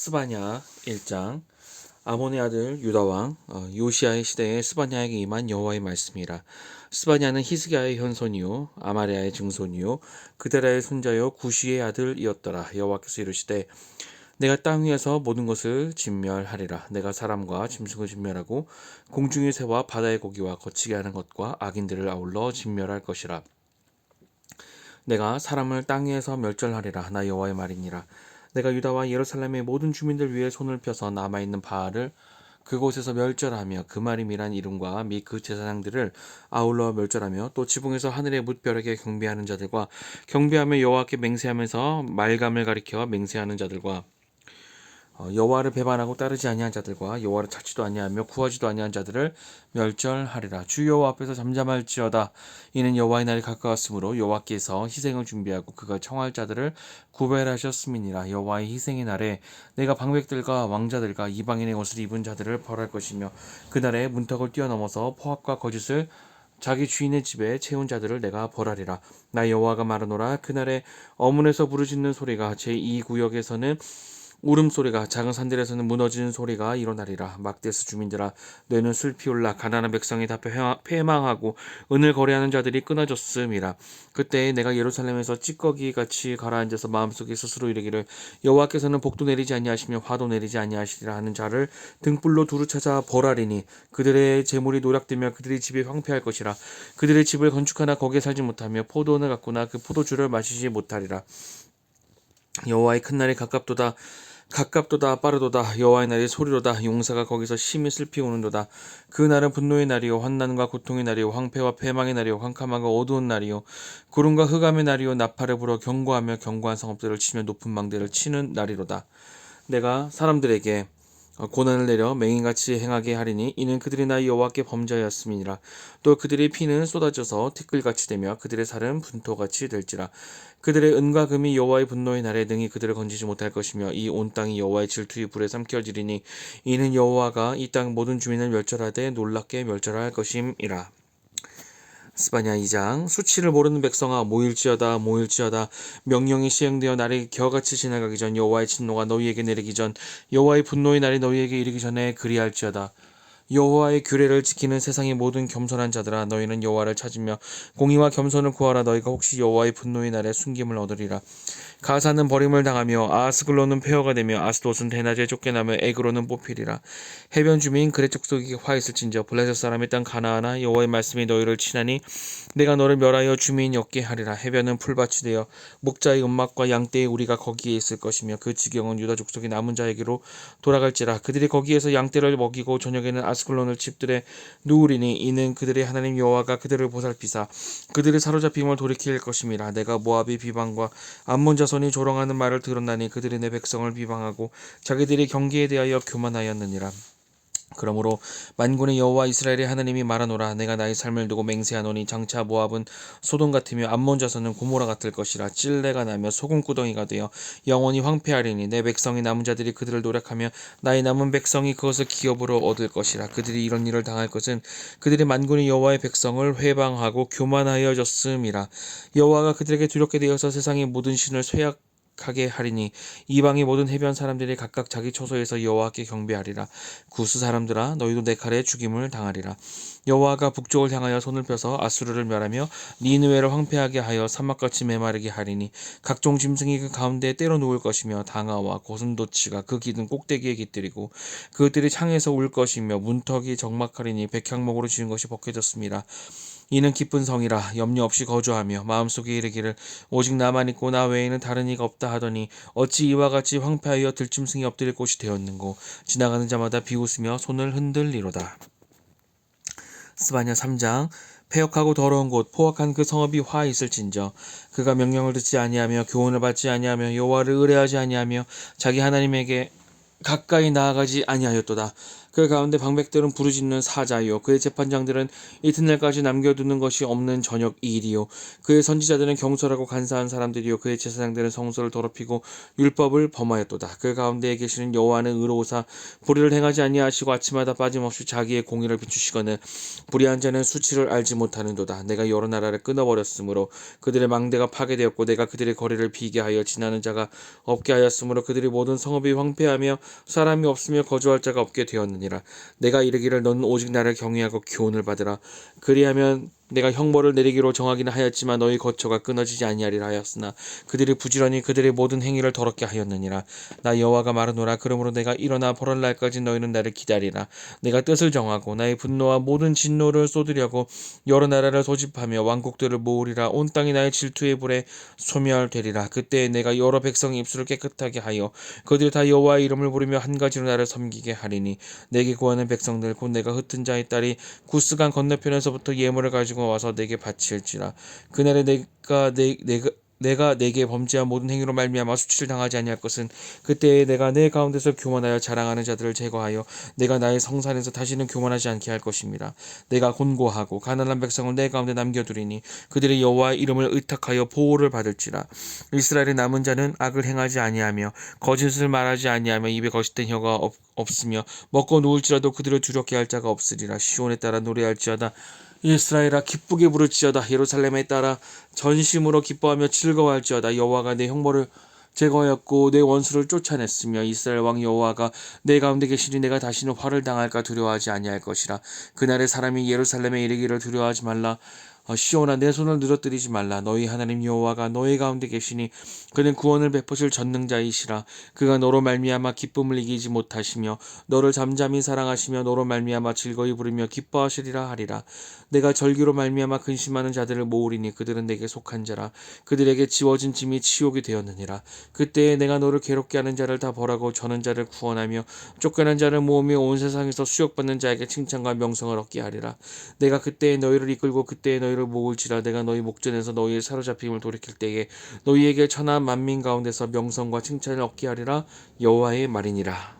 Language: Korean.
스바냐 1장. 아몬의 아들 유다왕 어, 요시아의 시대에 스바냐에게 임한 여호와의 말씀이라. 스바냐는 히스기야의 현손이요 아마리아의 증손이요 그데라의 손자요 구시의 아들이었더라. 여호와께서 이르시되 내가 땅 위에서 모든 것을 진멸하리라. 내가 사람과 짐승을 진멸하고 공중의 새와 바다의 고기와 거치게 하는 것과 악인들을 아울러 진멸할 것이라. 내가 사람을 땅 위에서 멸절하리라. 나 여호와의 말이니라 내가 유다와 예루살렘의 모든 주민들 위에 손을 펴서 남아 있는 바알을 그곳에서 멸절하며 그 말임이란 이름과 및 그 제사장들을 아울러 멸절하며 또 지붕에서 하늘의 뭇별에게 경배하는 자들과 경배하며 여호와께 맹세하면서 말감을 가리켜 맹세하는 자들과 어, 여호와를 배반하고 따르지 아니한 자들과 여호와를 찾지도 아니하며 구하지도 아니한 자들을 멸절하리라 주 여호와 앞에서 잠잠할지어다 이는 여호와의 날이 가까웠으므로 여호와께서 희생을 준비하고 그가 청할 자들을 구별하셨음이니라 여호와의 희생의 날에 내가 방백들과 왕자들과 이방인의 옷을 입은 자들을 벌할 것이며 그날에 문턱을 뛰어넘어서 포악과 거짓을 자기 주인의 집에 채운 자들을 내가 벌하리라. 나 여호와가 말하노라. 그날에 어문에서 부르짖는 소리가 제2 구역에서는 울음소리가 작은 산들에서는 무너지는 소리가 일어나리라. 막데스 주민들아 너희는 슬피 올라 가난한 백성이 다 패망하고 은을 거래하는 자들이 끊어졌음이라. 그때 내가 예루살렘에서 찌꺼기 같이 가라앉아서 마음속에 스스로 이르기를 여호와께서는 복도 내리지 아니하시며 화도 내리지 아니하시리라 하는 자를 등불로 두루 찾아 벌하리니 그들의 재물이 노략되며 그들의 집이 황폐할 것이라. 그들의 집을 건축하나 거기에 살지 못하며 포도원을 갖거나 그 포도주를 마시지 못하리라. 여호와의 큰 날이 가깝도다 가깝도다 빠르도다 여호와의 날이 소리로다 용사가 거기서 심히 슬피 우는도다. 그 날은 분노의 날이요 환난과 고통의 날이요 황폐와 패망의 날이요 캄캄하고 어두운 날이요 구름과 흑암의 날이요 나팔을 불어 경고하며 견고한 성읍들을 치며 높은 망대를 치는 날이로다. 내가 사람들에게 고난을 내려 맹인같이 행하게 하리니 이는 그들이 나 여호와께 범죄하였음이니라. 또 그들의 피는 쏟아져서 티끌같이 되며 그들의 살은 분토같이 될지라. 그들의 은과 금이 여호와의 분노의 날에 능히 그들을 건지지 못할 것이며 이 온 땅이 여호와의 질투의 불에 삼켜지리니 이는 여호와가 이 땅 모든 주민을 멸절하되 놀랍게 멸절할 것임이라 스바냐 2장 수치를 모르는 백성아 모일지어다 모일지어다. 명령이 시행되어 날이 겨같이 지나가기 전 여호와의 진노가 너희에게 내리기 전 여호와의 분노의 날이 너희에게 이르기 전에 그리할지어다 여호와의 규례를 지키는 세상의 모든 겸손한 자들아 너희는 여호와를 찾으며 공의와 겸손을 구하라. 너희가 혹시 여호와의 분노의 날에 숨김을 얻으리라. 가사는 버림을 당하며 아스글로는 폐허가 되며 아스돗은 대낮에 쫓겨나며 에그로는 뽑히리라. 해변 주민 그레 족속이 화 있을진저 블레셋 사람의 땅 가나아나 여호와의 말씀이 너희를 치나니 내가 너를 멸하여 주민 엮게 하리라. 해변은 풀밭이 되어 목자의 음막과 양떼의 우리가 거기에 있을 것이며 그 지경은 유다 족속의 남은 자에게로 돌아갈지라. 그들이 거기에서 양떼를 먹이고 저녁에는 아스 글론을 집들에 누우리니 이는 그들의 하나님 여호와가 그들을 보살피사 그들의 사로잡힘을 돌이킬 것임이라 내가 모압의 비방과 암몬 자손이 조롱하는 말을 들었나니 그들이 내 백성을 비방하고 자기들이 경계에 대하여 교만하였느니라 그러므로 만군의 여호와 이스라엘의 하나님이 말하노라. 내가 나의 삶을 두고 맹세하노니 장차 모압은 소돔 같으며 암몬 자손은 고모라 같을 것이라. 찔레가 나며 소금 구덩이가 되어 영원히 황폐하리니 내 백성의 남은 자들이 그들을 노력하며 나의 남은 백성이 그것을 기업으로 얻을 것이라. 그들이 이런 일을 당할 것은 그들이 만군의 여호와의 백성을 회방하고 교만하여졌음이라. 여호와가 그들에게 두렵게 되어서 세상의 모든 신을 쇠약 하게 하리니 이방의 모든 해변 사람들이 각각 자기 처소에서 여호와께 경배하리라. 구스 사람들아 너희도 내 칼에 죽임을 당하리라. 여호와가 북쪽을 향하여 손을 펴서 아수르를 멸하며 니느웨를 황폐하게 하여 사막같이 메마르게 하리니 각종 짐승이 그 가운데 때려 누울 것이며 당아와 고슴도치가 그 기둥 꼭대기에 깃들이고 그들이 창에서 울 것이며 문턱이 적막하리니 백향목으로 지은 것이 벗겨졌습니다 이는 기쁜 성이라 염려 없이 거주하며 마음속에 이르기를 오직 나만 있고 나 외에는 다른 이가 없다 하더니 어찌 이와 같이 황폐하여 들짐승이 엎드릴 곳이 되었는고 지나가는 자마다 비웃으며 손을 흔들리로다. 스바냐 3장 폐역하고 더러운 곳 포악한 그 성읍이 화 있을진저 그가 명령을 듣지 아니하며 교훈을 받지 아니하며 여호와를 의뢰하지 아니하며 자기 하나님에게 가까이 나아가지 아니하였도다. 그 가운데 방백들은 부르짖는 사자요. 그의 재판장들은 이튿날까지 남겨두는 것이 없는 저녁 일이요. 그의 선지자들은 경솔하고 간사한 사람들이요. 그의 제사장들은 성소를 더럽히고 율법을 범하였도다. 그 가운데에 계시는 여호와는 의로우사 불의를 행하지 아니하시고 아침마다 빠짐없이 자기의 공의를 비추시거늘 불의한 자는 수치를 알지 못하는도다. 내가 여러 나라를 끊어버렸으므로 그들의 망대가 파괴되었고 내가 그들의 거리를 비게 하여 지나는 자가 없게 하였으므로 그들이 모든 성읍이 황폐하며 사람이 없으며 거주할 자가 없게 되었 느니라 내가 이르기를 너는 오직 나를 경외하고 교훈을 받으라. 그리하면 내가 형벌을 내리기로 정하기는 하였지만 너희 거처가 끊어지지 아니하리라 하였으나 그들이 부지런히 그들의 모든 행위를 더럽게 하였느니라. 나 여호와가 말하노라. 그러므로 내가 일어나 벌할 날까지 너희는 나를 기다리라. 내가 뜻을 정하고 나의 분노와 모든 진노를 쏟으려고 여러 나라를 소집하며 왕국들을 모으리라. 온 땅이 나의 질투의 불에 소멸되리라. 그때 내가 여러 백성의 입술을 깨끗하게 하여 그들이 다 여호와의 이름을 부르며 한 가지로 나를 섬기게 하리니 내게 구하는 백성들 곧 내가 흩은 자의 딸이 구스강 건너편에서부터 예물을 가지고 와서 내게 바칠지라 그날에 내가 내 내가 내가 내게 범죄한 모든 행위로 말미암아 수치를 당하지 아니할 것은 그때에 내가 내 가운데서 교만하여 자랑하는 자들을 제거하여 내가 나의 성산에서 다시는 교만하지 않게 할 것입니다. 내가 곤고하고 가난한 백성을 내 가운데 남겨두리니 그들이 여호와의 이름을 의탁하여 보호를 받을지라. 이스라엘의 남은 자는 악을 행하지 아니하며 거짓을 말하지 아니하며 입에 거짓된 혀가 없, 없으며 먹고 누울지라도 그들을 두렵게 할 자가 없으리라. 시온에 따라 노래할지어다. 이스라엘아 기쁘게 부를지어다. 예루살렘에 따라 전심으로 기뻐하며 즐거워할지어다. 여호와가 내 형벌을 제거하였고 내 원수를 쫓아냈으며 이스라엘 왕 여호와가 내 가운데 계시니 내가 다시는 화를 당할까 두려워하지 아니할 것이라. 그날에 사람이 예루살렘에 이르기를 두려워하지 말라. 어, 시온아 내 손을 늘어뜨리지 말라. 너희 하나님 여호와가 너희 가운데 계시니 그는 구원을 베푸실 전능자이시라. 그가 너로 말미암아 기쁨을 이기지 못하시며 너를 잠잠히 사랑하시며 너로 말미암아 즐거이 부르며 기뻐하시리라 하리라. 내가 절기로 말미암아 근심하는 자들을 모으리니 그들은 내게 속한 자라. 그들에게 지워진 짐이 치욕이 되었느니라. 그때에 내가 너를 괴롭게 하는 자를 다 벌하고 저는 자를 구원하며 쫓겨난 자를 모으며 온 세상에서 수욕받는 자에게 칭찬과 명성을 얻게 하리라. 내가 그때에 너희를 이끌고 그때에 너희 를 모을지라. 내가 너희 목전에서 너희의 사로잡힘을 돌이킬 때에 너희에게 천하 만민 가운데서 명성과 칭찬을 얻게 하리라. 여호와의 말이니라